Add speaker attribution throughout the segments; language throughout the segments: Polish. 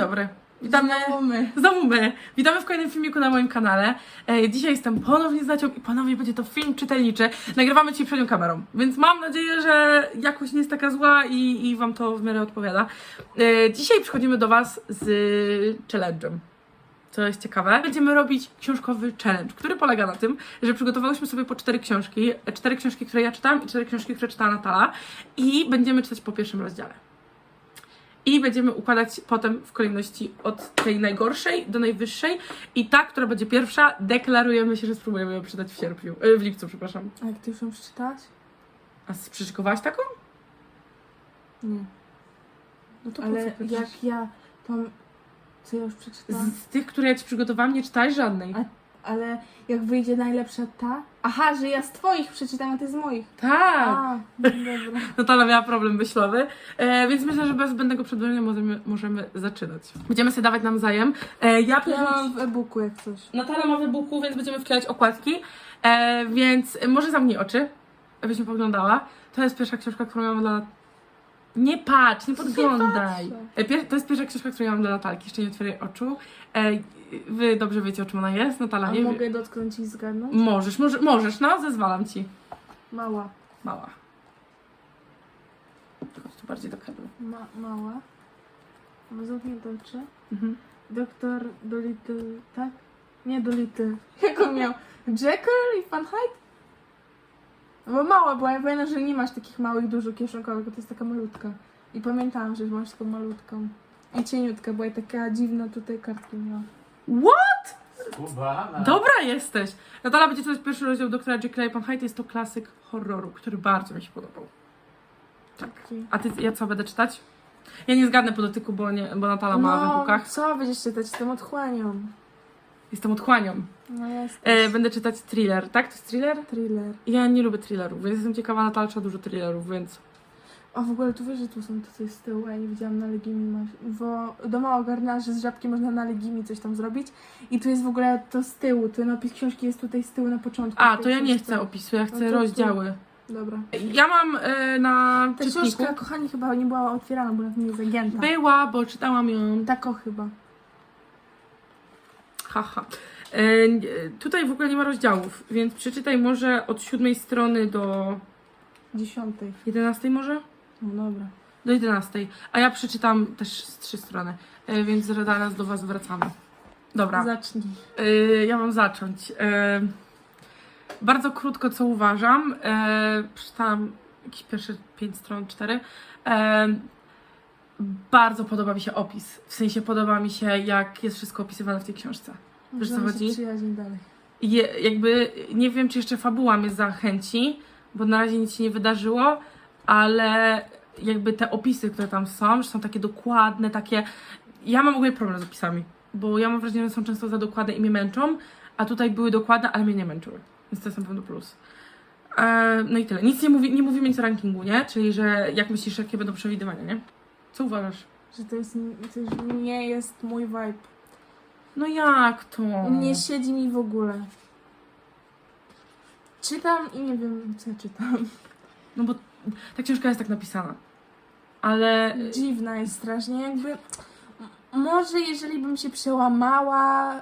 Speaker 1: dobry. Witamy.
Speaker 2: Znowu my.
Speaker 1: Znowu my. Witamy w kolejnym filmiku na moim kanale. E, dzisiaj jestem ponownie z Nacią i ponownie będzie to film czytelniczy. Nagrywamy dzisiaj przed nią kamerą, więc mam nadzieję, że jakoś nie jest taka zła i, i Wam to w miarę odpowiada. E, dzisiaj przychodzimy do Was z challenge'em. Co jest ciekawe, będziemy robić książkowy challenge, który polega na tym, że przygotowałyśmy sobie po cztery książki. e, Cztery książki, które ja czytam i cztery książki, które czytała Natala. I będziemy czytać po pierwszym rozdziale. I będziemy układać potem w kolejności od tej najgorszej do najwyższej. I ta, która będzie pierwsza, deklarujemy się, że spróbujemy ją przeczytać w sierpniu. e, W lipcu, przepraszam.
Speaker 2: A jak ty już ją przeczytałaś?
Speaker 1: A przyszykowałaś taką?
Speaker 2: Nie.
Speaker 1: No to
Speaker 2: Ale jak ja tą... Co ja już przeczytałam?
Speaker 1: Z, z tych, które ja ci przygotowałam, nie czytałeś żadnej.
Speaker 2: A- Ale jak wyjdzie najlepsza ta? Aha, że ja z twoich przeczytam, a ty z moich.
Speaker 1: Tak!
Speaker 2: A, no dobra.
Speaker 1: Natala miała problem myślowy, e, więc myślę, że bez zbędnego przedłużenia możemy, możemy zaczynać. Będziemy sobie dawać nawzajem. E, ja
Speaker 2: Ja mam w e-booku jak coś.
Speaker 1: Natala ma w e-booku, więc będziemy wklejać okładki, e, więc może zamknij oczy, abyś nie poglądała. To jest pierwsza książka, którą mam dla... Nie patrz, nie podglądaj.
Speaker 2: patrzę.
Speaker 1: E, pier- to jest pierwsza książka, którą ja mam dla Natalki, jeszcze nie otwieraj oczu. E, wy dobrze wiecie, o czym ona jest, Natala
Speaker 2: A
Speaker 1: nie wie.
Speaker 2: mogę dotknąć i zgadnąć?
Speaker 1: Możesz, może, możesz, no, zezwalam ci.
Speaker 2: Mała.
Speaker 1: Mała. Chodź tu bardziej do kadru.
Speaker 2: Ma, mała. Ma zamknięte oczy.
Speaker 1: Mhm.
Speaker 2: Doktor Dolittle, tak? Nie Dolittle. Jak on miał? Jekyll i Van Hyde? Bo mała była, ja pamiętam, że nie masz takich małych, dużo kieszonkowych, bo to jest taka malutka. I pamiętałam, że masz taką malutką. I cieniutka, była i taka dziwna tutaj kartki miała.
Speaker 1: What?
Speaker 3: Kubana.
Speaker 1: Dobra jesteś! Natala będzie czytać pierwszy rozdział doktora Jekylla i Pan Hyde. Jest to klasyk horroru, który bardzo mi się podobał. Tak. A ty, ja co będę czytać? Ja nie zgadnę po dotyku, bo, nie, bo Natala ma w
Speaker 2: No,
Speaker 1: e-bookach.
Speaker 2: co będziesz czytać z tą otchłanią?
Speaker 1: Jestem otchłanią.
Speaker 2: No jest.
Speaker 1: E, będę czytać thriller, tak? To jest thriller?
Speaker 2: Thriller.
Speaker 1: Ja nie lubię thrillerów, więc jestem ciekawa, Natala czyta dużo thrillerów, więc...
Speaker 2: O, w ogóle tu wiesz, że tu są to coś z tyłu, a ja nie widziałam na Legimi. Masz, bo doma ogarnęła, że z żabki można na Legimi coś tam zrobić. I tu jest w ogóle to z tyłu, ten opis książki jest tutaj z tyłu na początku.
Speaker 1: A,
Speaker 2: tej
Speaker 1: to ja nie chcę opisu, ja chcę
Speaker 2: No to
Speaker 1: rozdziały.
Speaker 2: Dobra.
Speaker 1: Ja mam e, na
Speaker 2: Ta
Speaker 1: czytniku...
Speaker 2: książka, kochani, chyba nie była otwierana, bo nawet nie jest zagięta.
Speaker 1: Była, bo czytałam ją.
Speaker 2: Tako chyba.
Speaker 1: Haha. E, tutaj w ogóle nie ma rozdziałów, więc przeczytaj może od siódmej strony do
Speaker 2: Dziesiątej.
Speaker 1: 11 może?
Speaker 2: No dobra.
Speaker 1: Do 11. A ja przeczytam też z trzy strony, e, więc zaraz do Was wracamy. Dobra,
Speaker 2: Zacznij.
Speaker 1: e, ja mam zacząć. E, bardzo krótko, co uważam. E, przeczytałam jakieś pierwsze 5 stron, 4. E, bardzo podoba mi się opis. W sensie podoba mi się, jak jest wszystko opisywane w tej książce. Wiesz, co
Speaker 2: Możemy
Speaker 1: chodzi?
Speaker 2: się przyjaźnić dalej.
Speaker 1: Je, jakby nie wiem, czy jeszcze fabuła mnie zachęci, bo na razie nic się nie wydarzyło, ale jakby te opisy, które tam są, że są takie dokładne, takie. Ja mam w ogóle problem z opisami, bo ja mam wrażenie, że są często za dokładne i mnie męczą, a tutaj były dokładne, ale mnie nie męczyły. Więc to jest na pewno plus. E, no i tyle. Nic nie, mówi, nie mówimy nic o rankingu, nie? Czyli, że jak myślisz, jakie będą przewidywania, nie? Co uważasz?
Speaker 2: Że to jest, to już nie jest mój vibe.
Speaker 1: No jak to?
Speaker 2: Nie siedzi mi w ogóle. Czytam i nie wiem, co ja czytam.
Speaker 1: No bo ta książka jest tak napisana. Ale
Speaker 2: Dziwna jest strasznie, jakby. Może jeżeli bym się przełamała,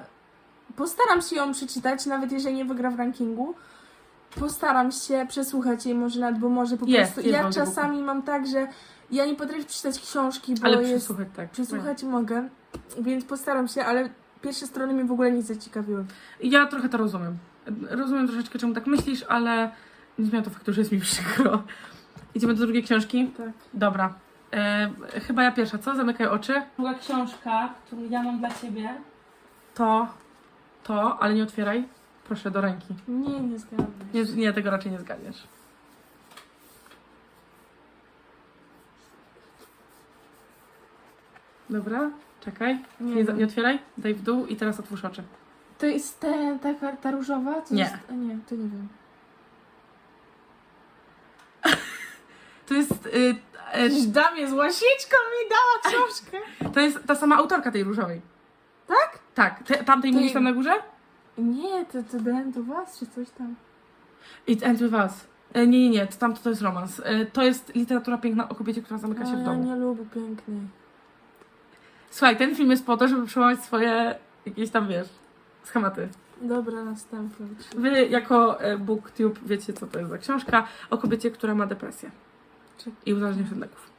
Speaker 2: postaram się ją przeczytać, nawet jeżeli nie wygra w rankingu. Postaram się przesłuchać jej może nawet, bo może po
Speaker 1: Jest,
Speaker 2: prostu.
Speaker 1: jest
Speaker 2: ja czasami mam tak, że ja nie potrafię przeczytać książki, bo
Speaker 1: Ale
Speaker 2: jest.
Speaker 1: przesłuchać tak.
Speaker 2: Przesłuchać mogę, więc postaram się, ale pierwsze strony mnie w ogóle nie zaciekawiły.
Speaker 1: Ja trochę to rozumiem. Rozumiem troszeczkę, czemu tak myślisz, ale nie zmienia to faktu, że jest mi przykro. Idziemy do drugiej książki?
Speaker 2: Tak.
Speaker 1: Dobra. E, chyba ja pierwsza, co? Zamykaj oczy. Druga książka, którą ja mam dla Ciebie, to, to, ale nie otwieraj. Proszę, do ręki.
Speaker 2: Nie, nie zgadzam.
Speaker 1: Nie, nie tego raczej nie zgadniesz. Dobra, czekaj.
Speaker 2: Nie
Speaker 1: Nie, za- nie otwieraj. Daj w dół i teraz otwórz oczy.
Speaker 2: To jest te, taka ta różowa? Co
Speaker 1: Nie.
Speaker 2: Jest? A nie, to nie wiem.
Speaker 1: To jest, y, y,
Speaker 2: Przecież damie z łasiczką mi dała książkę.
Speaker 1: to jest ta sama autorka tej różowej.
Speaker 2: Tak?
Speaker 1: Tak. Te, tamtej mówisz tam na górze?
Speaker 2: Nie, to, to The End of Us, czy coś tam.
Speaker 1: It ends with us. E, Nie, nie, nie, to tamto to jest romans. E, To jest literatura piękna o kobiecie, która zamyka się w
Speaker 2: ja
Speaker 1: domu.
Speaker 2: nie lubię pięknej.
Speaker 1: Słuchaj, ten film jest po to, żeby przełamać swoje jakieś tam, wiesz, schematy.
Speaker 2: Dobra, następny.
Speaker 1: Wy jako e, booktube wiecie, co to jest za książka o kobiecie, która ma depresję i uzależnienie od leków.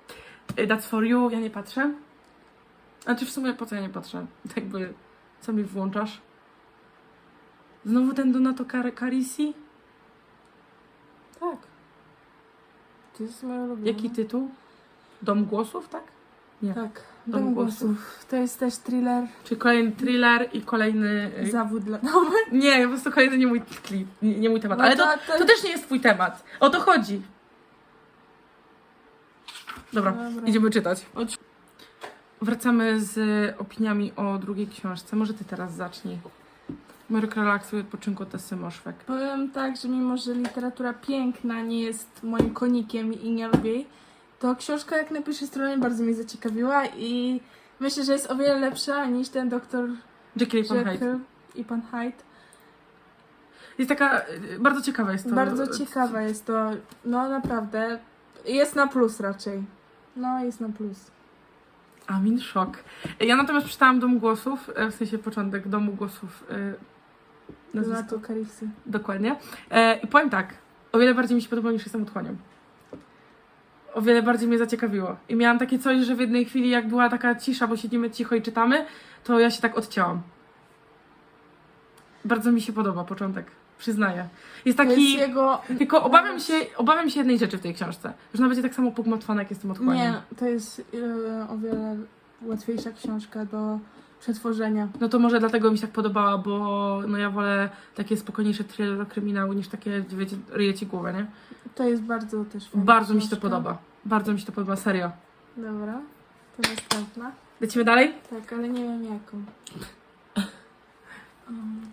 Speaker 1: E, That's for you, ja nie patrzę. Znaczy w sumie po co ja nie patrzę? Tak Jakby, co mi włączasz? Znowu ten Donato Car- Carisi?
Speaker 2: Tak. To jest moja ulubiona.
Speaker 1: Jaki tytuł? Dom głosów, tak? Nie.
Speaker 2: Tak.
Speaker 1: Dom
Speaker 2: Dom
Speaker 1: głosów.
Speaker 2: głosów. To jest też thriller.
Speaker 1: Czyli kolejny thriller i kolejny... e,
Speaker 2: Zawód dla domy.
Speaker 1: Nie, po prostu kolejny nie mój nie, nie mój temat.
Speaker 2: No
Speaker 1: Ale to,
Speaker 2: to- to-
Speaker 1: to też nie jest twój temat. O to chodzi. Dobra,
Speaker 2: Dobra.
Speaker 1: idziemy czytać.
Speaker 2: Chodź.
Speaker 1: Wracamy z opiniami o drugiej książce. Może ty teraz zacznij. Myrk relaksu i odpoczynku Tessy Moszwek.
Speaker 2: Powiem tak, że mimo, że literatura piękna nie jest moim konikiem i nie lubię jej, to książka jak na pierwszej stronie bardzo mnie zaciekawiła i myślę, że jest o wiele lepsza niż ten doktor
Speaker 1: Jekyll i Pan Hyde.
Speaker 2: Jekyll i pan Hyde.
Speaker 1: Jest taka, bardzo ciekawa jest to.
Speaker 2: Bardzo ciekawa jest to, no naprawdę. Jest na plus raczej. No, jest na plus.
Speaker 1: Amin, szok. Ja natomiast przeczytałam Dom Głosów, e, w sensie początek Domu Głosów. e, nazwisko.
Speaker 2: Donato Carisi.
Speaker 1: Dokładnie. E, I powiem tak, o wiele bardziej mi się podobało niż jestem otchłanią. O wiele bardziej mnie zaciekawiło. I miałam takie coś, że w jednej chwili, jak była taka cisza, bo siedzimy cicho i czytamy, to ja się tak odcięłam. Bardzo mi się podoba początek, przyznaję. Jest taki.
Speaker 2: jest jego...
Speaker 1: Tylko obawiam się, obawiam się jednej rzeczy w tej książce. Że ona będzie tak samo pogmatwana, jak jestem otchłanią.
Speaker 2: Nie, to jest e, o wiele łatwiejsza książka do przetworzenia.
Speaker 1: No to może dlatego mi się tak podobała, bo no ja wolę takie spokojniejsze thriller kryminały niż takie, wiecie, ryje ci głowę, nie?
Speaker 2: To jest bardzo też fajna
Speaker 1: Bardzo mi się to
Speaker 2: książka.
Speaker 1: podoba. Bardzo mi się to podoba, serio.
Speaker 2: Dobra, to następna.
Speaker 1: Lecimy dalej?
Speaker 2: Tak, ale nie wiem jaką.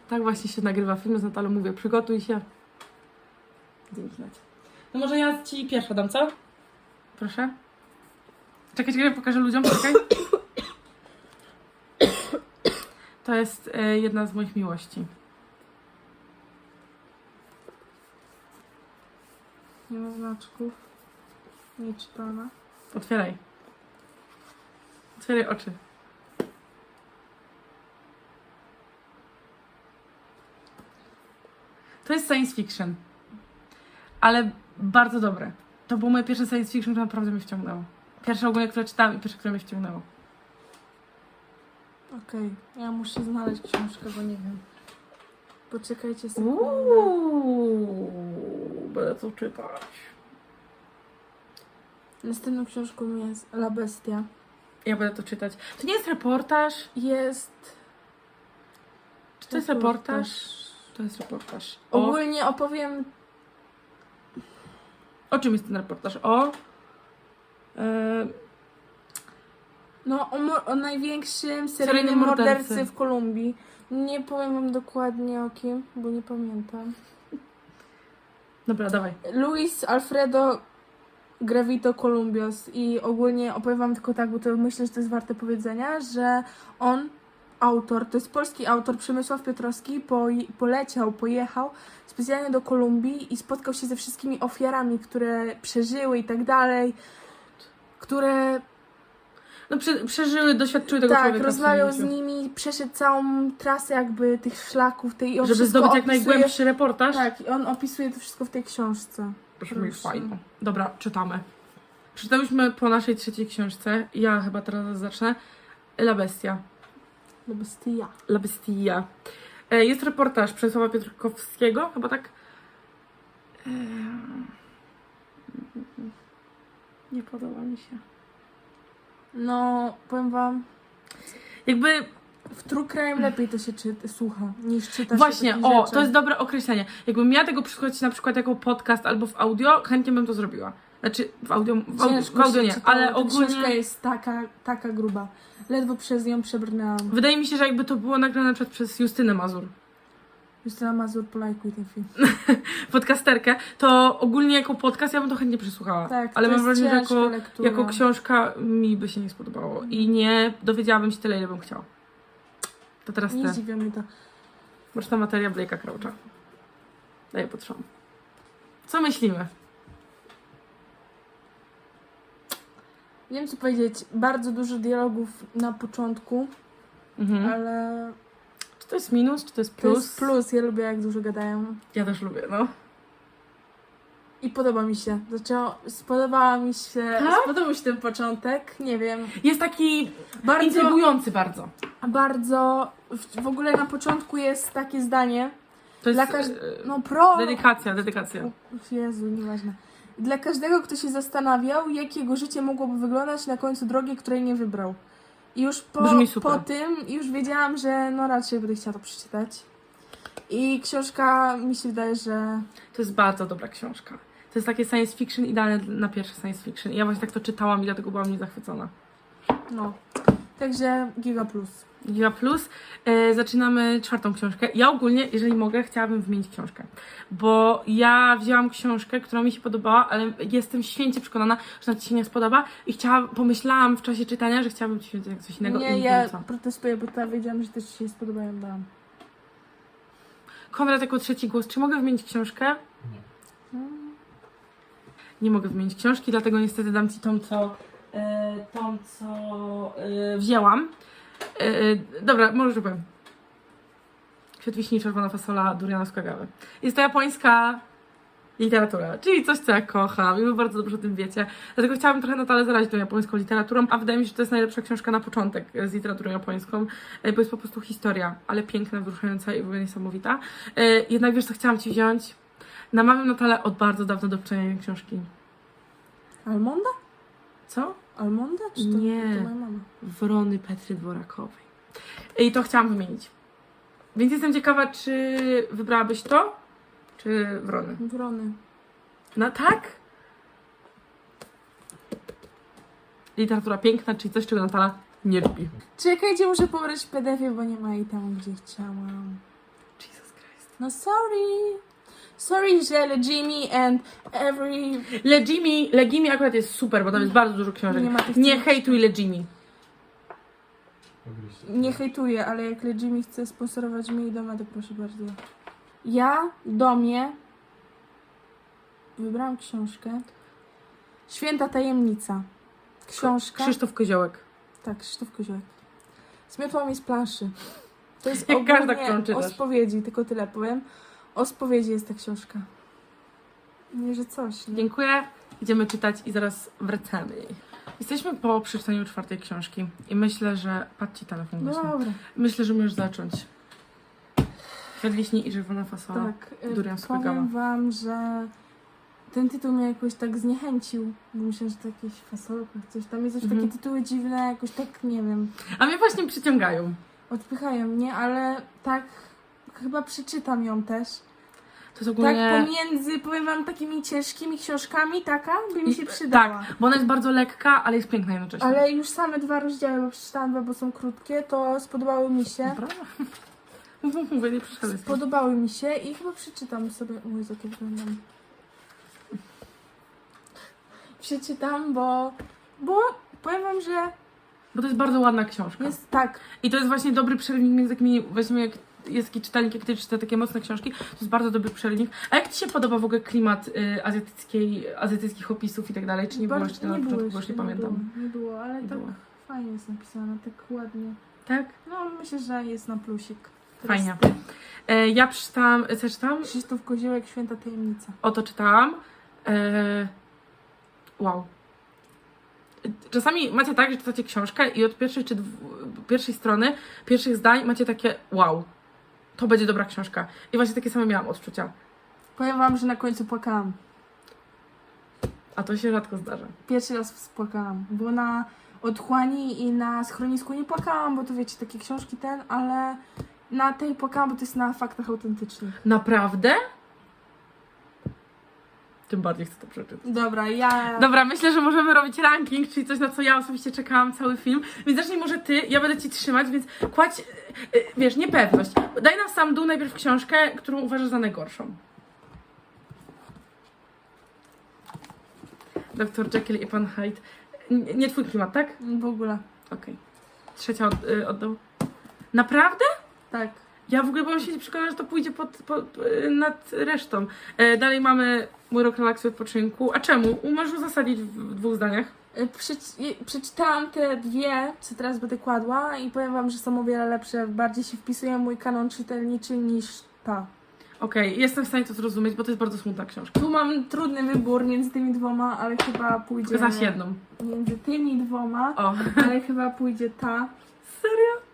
Speaker 1: Tak właśnie się nagrywa film z Natalą. Mówię, przygotuj się. Dzięki. No może ja ci pierwsza dam, co? Proszę. Czekaj, czekaj, pokażę ludziom, czekaj. To jest e, jedna z moich miłości.
Speaker 2: Nie ma znaczków. Nie czytana.
Speaker 1: Otwieraj. Otwieraj oczy. To jest science fiction. Ale bardzo dobre. To było moje pierwsze science fiction, które naprawdę mnie wciągnęło. Pierwsze ogólnie, które czytałam i pierwsze, które mnie wciągnęło.
Speaker 2: Okej, ja muszę znaleźć książkę, bo nie wiem. Poczekajcie sekundę.
Speaker 1: Uuu, będę to czytać.
Speaker 2: Następną książką jest La Bestia.
Speaker 1: Ja będę to czytać. To nie jest reportaż?
Speaker 2: Jest...
Speaker 1: Czy to jest reportaż? To jest reportaż. O,
Speaker 2: Ogólnie opowiem...
Speaker 1: o czym jest ten reportaż? O... E,
Speaker 2: No, o, mo- o największym
Speaker 1: Seryjnym
Speaker 2: seryjnym
Speaker 1: mordercy.
Speaker 2: mordercy w Kolumbii. Nie powiem wam dokładnie o kim, bo nie pamiętam.
Speaker 1: Dobra, dawaj.
Speaker 2: Luis Alfredo Gravito Columbios i ogólnie opowiem wam tylko tak, bo to myślę, że to jest warte powiedzenia, że on, autor, to jest polski autor, Przemysław Piotrowski, po, poleciał, pojechał specjalnie do Kolumbii i spotkał się ze wszystkimi ofiarami, które przeżyły i tak dalej, które
Speaker 1: No prze, przeżyły, doświadczyły tego
Speaker 2: tak,
Speaker 1: człowieka. w
Speaker 2: rozmawiał z nimi, przeszedł całą trasę jakby tych szlaków, tej i on
Speaker 1: Żeby zdobyć jak
Speaker 2: opisuje-
Speaker 1: najgłębszy reportaż.
Speaker 2: Tak, i on opisuje to wszystko w tej książce. Proszę.
Speaker 1: fajnie. Dobra, czytamy. Przeczytałyśmy po naszej trzeciej książce. Ja chyba teraz zacznę. La Bestia.
Speaker 2: La Bestia.
Speaker 1: La Bestia. E, Jest reportaż Przemysława Piotrkowskiego, chyba tak. E, Nie podoba mi się.
Speaker 2: No, powiem wam,
Speaker 1: Jakby
Speaker 2: w True Crime lepiej to się czyta, słucha, niż czyta
Speaker 1: Właśnie, o,
Speaker 2: rzeczy.
Speaker 1: to jest dobre określenie. Jakbym miała tego przysłuchać na przykład jako podcast albo w audio, chętnie bym to zrobiła. Znaczy w audio, w audio,
Speaker 2: Ciężko
Speaker 1: w audio
Speaker 2: się
Speaker 1: nie,
Speaker 2: czytało,
Speaker 1: ale
Speaker 2: ta książka
Speaker 1: ogólnie
Speaker 2: jest taka, taka gruba. Ledwo przez nią przebrnęłam.
Speaker 1: wydaje mi się, że jakby to było nagrane na przykład przez Justynę Mazur,
Speaker 2: Justyna Mazur, polajkuj ten film.
Speaker 1: podcasterkę, to ogólnie jako podcast ja bym to chętnie przesłuchała.
Speaker 2: Tak,
Speaker 1: ale
Speaker 2: to
Speaker 1: mam
Speaker 2: jest
Speaker 1: wrażenie, że
Speaker 2: ciężka
Speaker 1: jako,
Speaker 2: lektura.
Speaker 1: jako książka mi by się nie spodobało i nie dowiedziałabym się tyle, ile bym chciała. To teraz
Speaker 2: Nie
Speaker 1: ty.
Speaker 2: dziwię mnie to.
Speaker 1: Mroczna materia Blake'a Croucha. Daję potrzebę. Co myślimy?
Speaker 2: Nie wiem co powiedzieć, bardzo dużo dialogów na początku,
Speaker 1: Mhm.
Speaker 2: ale
Speaker 1: Czy to jest minus, czy to jest
Speaker 2: to
Speaker 1: plus?
Speaker 2: jest plus. Ja lubię jak dużo gadają.
Speaker 1: Ja też lubię, no.
Speaker 2: I podoba mi się. Zaczęło, spodobała mi się,
Speaker 1: Tak?
Speaker 2: spodobał mi się ten początek, nie wiem.
Speaker 1: Jest taki
Speaker 2: Bardzo,
Speaker 1: intrygujący bardzo.
Speaker 2: bardzo, w, w ogóle na początku jest takie zdanie,
Speaker 1: To jest
Speaker 2: Dla każd-
Speaker 1: e,
Speaker 2: no pro...
Speaker 1: dedykacja, dedykacja.
Speaker 2: Jezu, nieważne. Dla każdego, kto się zastanawiał, jak jego życie mogłoby wyglądać na końcu drogi, której nie wybrał. I już po,
Speaker 1: Brzmi super.
Speaker 2: po tym już wiedziałam, że no raczej będę chciała to przeczytać. I książka mi się wydaje, że
Speaker 1: To jest bardzo dobra książka. To jest takie science fiction idealne na pierwsze science fiction. I ja właśnie tak to czytałam i dlatego byłam nie zachwycona.
Speaker 2: no. Także Giga Plus.
Speaker 1: Giga Plus. E, zaczynamy czwartą książkę. Ja ogólnie, jeżeli mogę, chciałabym wymienić książkę. Bo ja wzięłam książkę, która mi się podobała, ale jestem święcie przekonana, że ona Ci się nie spodoba. I chciałam, pomyślałam w czasie czytania, że chciałabym Ci wziąć coś innego. i
Speaker 2: Nie,
Speaker 1: nie
Speaker 2: ja
Speaker 1: wiem co.
Speaker 2: protestuję, bo to wiedziałam, że też Ci się spodobają, dałam.
Speaker 1: Konrad jako trzeci głos. Czy mogę wymienić książkę? Nie mogę wymienić książki, dlatego niestety dam Ci tą, co, e, tą, co e, wzięłam. E, dobra, może powiem. Kwiat wiśni, czerwona fasola, duriana z kagawy. Jest to japońska literatura, czyli coś, co ja kocham i wy bardzo dobrze o tym wiecie. Dlatego chciałabym trochę Natalę zarazić tą japońską literaturą, a wydaje mi się, że to jest najlepsza książka na początek e, z literaturą japońską, e, bo jest po prostu historia, ale piękna, wzruszająca i w ogóle niesamowita. E, Jednak wiesz, co chciałam Ci wziąć? Namawiam Natalę od bardzo dawno do przeczytania książki.
Speaker 2: Almonda?
Speaker 1: Co?
Speaker 2: Almonda? Czy to,
Speaker 1: Nie.
Speaker 2: to moja mama?
Speaker 1: Wrony Petry Dworakowej. I to chciałam wymienić. Więc jestem ciekawa, czy wybrałabyś to, czy Wrony.
Speaker 2: Wrony.
Speaker 1: No tak? Literatura piękna, czyli coś, czego Natala nie lubi.
Speaker 2: Czekajcie, muszę pobrać PDF-ie, bo nie ma jej tam, gdzie chciałam.
Speaker 1: Jesus Christ.
Speaker 2: No sorry. Sorry, że Jimmy and every...
Speaker 1: Legimi, Legimi akurat jest super, bo tam jest bardzo dużo książek.
Speaker 2: Nie ma tych
Speaker 1: Nie
Speaker 2: książek.
Speaker 1: hejtuj Legimi.
Speaker 2: Nie hejtuję, ale jak Jimmy chce sponsorować mnie i doma, to proszę bardzo. Ja, Domie, wybrałam książkę. Święta Tajemnica. Książka.
Speaker 1: Krzysztof Koziołek.
Speaker 2: Tak, Krzysztof Koziołek. Zmiotła mnie z planszy. To jest
Speaker 1: Jak każda, którą czytasz.
Speaker 2: o spowiedzi, tylko tyle powiem. O spowiedzi jest ta książka. Nie, że coś, nie?
Speaker 1: Dziękuję. Idziemy czytać i zaraz wracamy. Jesteśmy po przeczytaniu czwartej książki i myślę, że... Patrzcie telefon
Speaker 2: No
Speaker 1: właśnie.
Speaker 2: dobra,
Speaker 1: Myślę, że możesz zacząć. Kwiat wiśni i czerwona fasola.
Speaker 2: tak. y,
Speaker 1: Durian
Speaker 2: Powiem wam, że ten tytuł mnie jakoś tak zniechęcił. Bo myślałam, że to jakieś fasolka, coś tam. Jest
Speaker 1: Mhm.
Speaker 2: takie tytuły dziwne, jakoś tak, nie wiem,
Speaker 1: A mnie właśnie przyciągają.
Speaker 2: odpychają mnie, ale tak chyba przeczytam ją też.
Speaker 1: To jest ogólnie...
Speaker 2: Tak pomiędzy, powiem wam, takimi ciężkimi książkami, taka by mi się przydała.
Speaker 1: Bo ona jest bardzo lekka, ale jest piękna jednocześnie.
Speaker 2: Ale już same dwa rozdziały, bo przeczytałam dwa, bo są krótkie, to spodobały mi się.
Speaker 1: Dobra. Mówię, nie przeszkadzaj.
Speaker 2: Podobały mi się i chyba przeczytam sobie. O Jezu, jak ja wyglądam. Przeczytam, bo. Bo powiem wam, że
Speaker 1: Bo to jest bardzo ładna książka.
Speaker 2: jest tak.
Speaker 1: I to jest właśnie dobry przerywnik między takimi, właśnie jak jest taki czytelnik, jak ty czyta takie mocne książki, to jest bardzo dobry przerywnik. A jak Ci się podoba w ogóle klimat y, azjatyckiej, azjatyckich opisów i tak dalej? Czy nie było jeszcze na początku, bo już nie pamiętam.
Speaker 2: Było, nie było, ale
Speaker 1: Nie
Speaker 2: tak
Speaker 1: było.
Speaker 2: fajnie jest napisane, tak ładnie.
Speaker 1: Tak?
Speaker 2: No myślę, że jest na plusik. Teraz
Speaker 1: Fajnie.
Speaker 2: ty.
Speaker 1: E, ja przeczytałam, co czytałam?
Speaker 2: Krzysztof Koziołek, Święta Tajemnica.
Speaker 1: Oto czytałam. E, wow. Czasami macie tak, że czytacie książkę i od pierwszej czy dwu, pierwszej strony, pierwszych zdań macie takie wow, to będzie dobra książka. I właśnie takie same miałam odczucia.
Speaker 2: Powiem wam, że na końcu płakałam.
Speaker 1: A to się rzadko zdarza.
Speaker 2: Pierwszy raz spłakałam, bo na otchłani i na schronisku nie płakałam, bo to wiecie, takie książki ten, ale na tej płakałam, bo to jest na faktach autentycznych.
Speaker 1: Naprawdę? Tym bardziej chcę to przeczytać.
Speaker 2: Dobra, ja...
Speaker 1: Dobra, myślę, że możemy robić ranking, czyli coś, na co ja osobiście czekałam cały film. Więc zacznij może ty, ja będę ci trzymać, więc kładź, y, y, wiesz, niepewność. Daj nam sam dół najpierw książkę, którą uważasz za najgorszą. Dr. Jekyll i Pan Hyde. Nie, nie twój klimat, tak?
Speaker 2: W ogóle,
Speaker 1: Okej. Trzecia od, y, oddał. Naprawdę?
Speaker 2: tak.
Speaker 1: Ja w ogóle byłam się przekonana, że to pójdzie pod, pod, y, nad resztą. E, dalej mamy Mój rok relaksu i odpoczynku. A czemu? Możesz uzasadnić w, dwóch zdaniach.
Speaker 2: I- przeczytałam te dwie, co teraz będę kładła i powiem wam, że są o wiele lepsze. Bardziej się wpisują w mój kanon czytelniczy niż ta.
Speaker 1: Okej, jestem w stanie to zrozumieć, bo to jest bardzo smutna książka.
Speaker 2: Tu mam trudny wybór między tymi dwoma, ale chyba pójdzie...
Speaker 1: Pokazałaś jedną.
Speaker 2: Między tymi dwoma,
Speaker 1: O,
Speaker 2: ale chyba pójdzie ta.
Speaker 1: serio?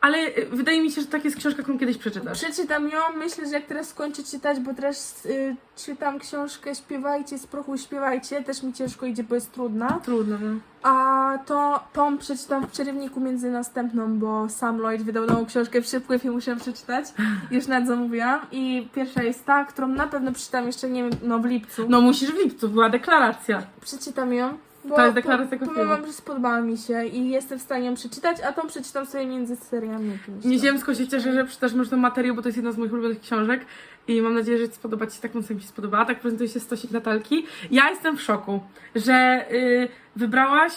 Speaker 1: Ale y, wydaje mi się, że tak jest książka, którą kiedyś przeczytasz.
Speaker 2: Przeczytam ją, myślę, że jak teraz skończę czytać, bo teraz y, czytam książkę Śpiewajcie z prochu, śpiewajcie, też mi ciężko idzie, bo jest trudna.
Speaker 1: Trudno, no.
Speaker 2: A to tą przeczytam w przerywniku między następną, bo Sam Lloyd wydał nową książkę w szybkich i muszę przeczytać. Już nad zamówiłam. I pierwsza jest ta, którą na pewno przeczytam jeszcze, nie wiem, no w lipcu.
Speaker 1: No musisz w lipcu, była deklaracja.
Speaker 2: Przeczytam ją. Bo
Speaker 1: To jest deklaracja
Speaker 2: po,
Speaker 1: tego
Speaker 2: Powiem wam, że spodobała mi się i jestem w stanie ją przeczytać, a tą przeczytam sobie między seriami jakimiś. tam.
Speaker 1: Nieziemsko się cieszę, że przeczytasz może ten materiał, bo to jest jedna z moich ulubionych książek i mam nadzieję, że spodoba Ci się tak mocno mi się spodobała. Tak prezentuje się stosik Natalki. Ja jestem w szoku, że y, wybrałaś...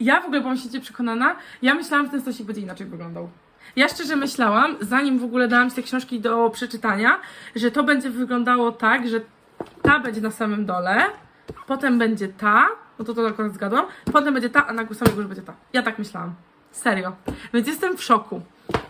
Speaker 1: Ja w ogóle byłam świecie przekonana, ja myślałam, że ten stosik będzie inaczej wyglądał. Ja szczerze myślałam, zanim w ogóle dałam Ci te książki do przeczytania, że to będzie wyglądało tak, że ta będzie na samym dole, potem będzie ta, no to to akurat zgadłam, potem będzie ta, a na samej górze będzie ta. Ja tak myślałam. Serio. Więc jestem w szoku.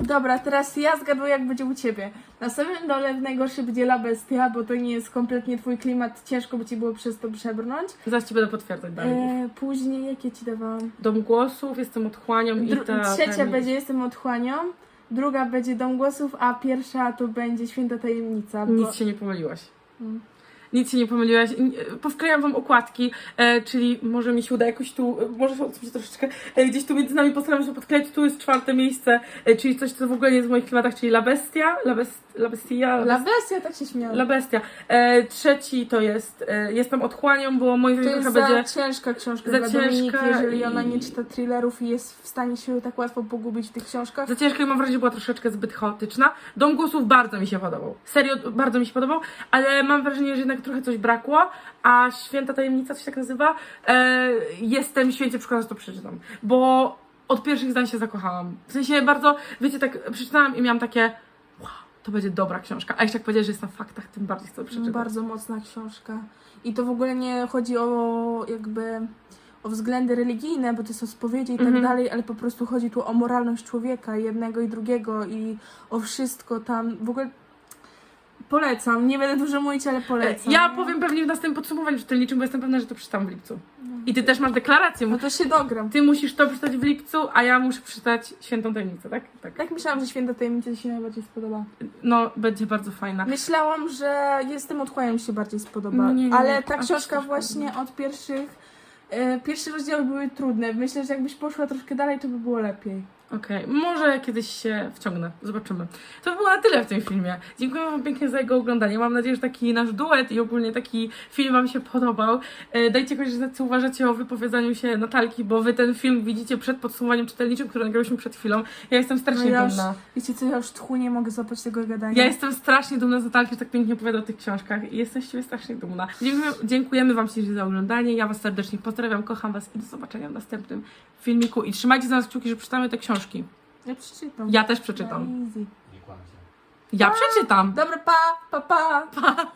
Speaker 2: Dobra, teraz ja zgaduję, jak będzie u ciebie. Na samym dole w najgorszy będzie La Bestia, bo to nie jest kompletnie twój klimat, ciężko by ci było przez to przebrnąć.
Speaker 1: Zaraz ci będę potwierdzać dalej.
Speaker 2: E, później, jakie ci dawałam?
Speaker 1: Dom głosów, jestem otchłanią i ta...
Speaker 2: trzecia
Speaker 1: ten-
Speaker 2: będzie Jestem otchłanią, druga będzie Dom Głosów, a pierwsza to będzie Święta Tajemnica. Bo...
Speaker 1: Nic się nie pomyliłaś.
Speaker 2: Mm.
Speaker 1: Nic się nie pomyliłaś. Nie- Powklejam wam okładki, e, czyli może mi się uda jakoś tu, e, może się odsuć troszeczkę, e, gdzieś tu między nami postaram się podkleić, tu jest czwarte miejsce, e, czyli coś, co w ogóle nie jest w moich klimatach, czyli La Bestia, La, Best, La Bestia,
Speaker 2: La Bestia, tak się śmiałam.
Speaker 1: La Bestia. E, trzeci to jest, e, jestem otchłanią, bo moim
Speaker 2: To
Speaker 1: zdaniem
Speaker 2: jest
Speaker 1: trochę
Speaker 2: za
Speaker 1: będzie...
Speaker 2: ciężka książka
Speaker 1: za
Speaker 2: dla
Speaker 1: ciężka
Speaker 2: Dominiki, jeżeli
Speaker 1: i-
Speaker 2: ona nie czyta thrillerów i jest w stanie się tak łatwo pogubić w tych książkach.
Speaker 1: Za ciężka i mam wrażenie, że była troszeczkę zbyt chaotyczna. Dom głosów bardzo mi się podobał. Serio, bardzo mi się podobał, ale mam wrażenie, że jednak trochę coś brakło, a Święta Tajemnica, się tak nazywa, e, jestem święcie przekonana, że to przeczytam. Bo od pierwszych zdań się zakochałam. W sensie bardzo, wiecie, tak przeczytałam i miałam takie wow, to będzie dobra książka. A jeszcze jak powiedziałeś, że jest na faktach, tym bardziej chcę przeczytać.
Speaker 2: Bardzo mocna książka. I to w ogóle nie chodzi o jakby o względy religijne, bo to są spowiedzi i tak
Speaker 1: Mhm.
Speaker 2: dalej, ale po prostu chodzi tu o moralność człowieka, jednego i drugiego i o wszystko tam. W ogóle polecam. Nie będę dużo mówić, ale polecam.
Speaker 1: Ja powiem pewnie w następnym podsumowaniu czytelniczym, bo jestem pewna, że to przeczytam w lipcu. I ty też masz deklarację.
Speaker 2: No to się dogram.
Speaker 1: Ty musisz to przeczytać w lipcu, a ja muszę przeczytać Świętą Tajemnicę, tak? Tak.
Speaker 2: Tak myślałam, że Święta Tajemnica ci się najbardziej spodoba.
Speaker 1: No, będzie bardzo fajna.
Speaker 2: Myślałam, że Jestem otchłanią mi się bardziej spodoba,
Speaker 1: nie, nie,
Speaker 2: ale ta
Speaker 1: A
Speaker 2: książka właśnie od pierwszych e, pierwsze rozdziały były trudne. Myślę, że jakbyś poszła troszkę dalej, to by było lepiej.
Speaker 1: Okej, może kiedyś się wciągnę. Zobaczymy. To by było na tyle w tym filmie. Dziękuję Wam pięknie za jego oglądanie. Mam nadzieję, że taki nasz duet i ogólnie taki film Wam się podobał. E, Dajcie koniecznie znać, co uważacie o wypowiedzeniu się Natalki, bo Wy ten film widzicie przed podsumowaniem czytelniczym, który nagrałyśmy przed chwilą. Ja jestem strasznie
Speaker 2: No ja już-
Speaker 1: dumna.
Speaker 2: Wiecie co, ja już tchu nie mogę złapać tego gadania.
Speaker 1: Ja jestem strasznie dumna z Natalki, że tak pięknie opowiada o tych książkach i jestem z Ciebie strasznie dumna. Dziękuję, dziękujemy Wam ślicznie za oglądanie. Ja Was serdecznie pozdrawiam, kocham Was i do zobaczenia w następnym filmiku. I trzymajcie za nas kciuki, że przeczytamy te książki.
Speaker 2: Ja przeczytam.
Speaker 1: Ja też przeczytam.
Speaker 2: Easy.
Speaker 3: Nie kłamcie.
Speaker 1: Ja przeczytam.
Speaker 2: Dobra, pa, pa, pa.
Speaker 1: Pa.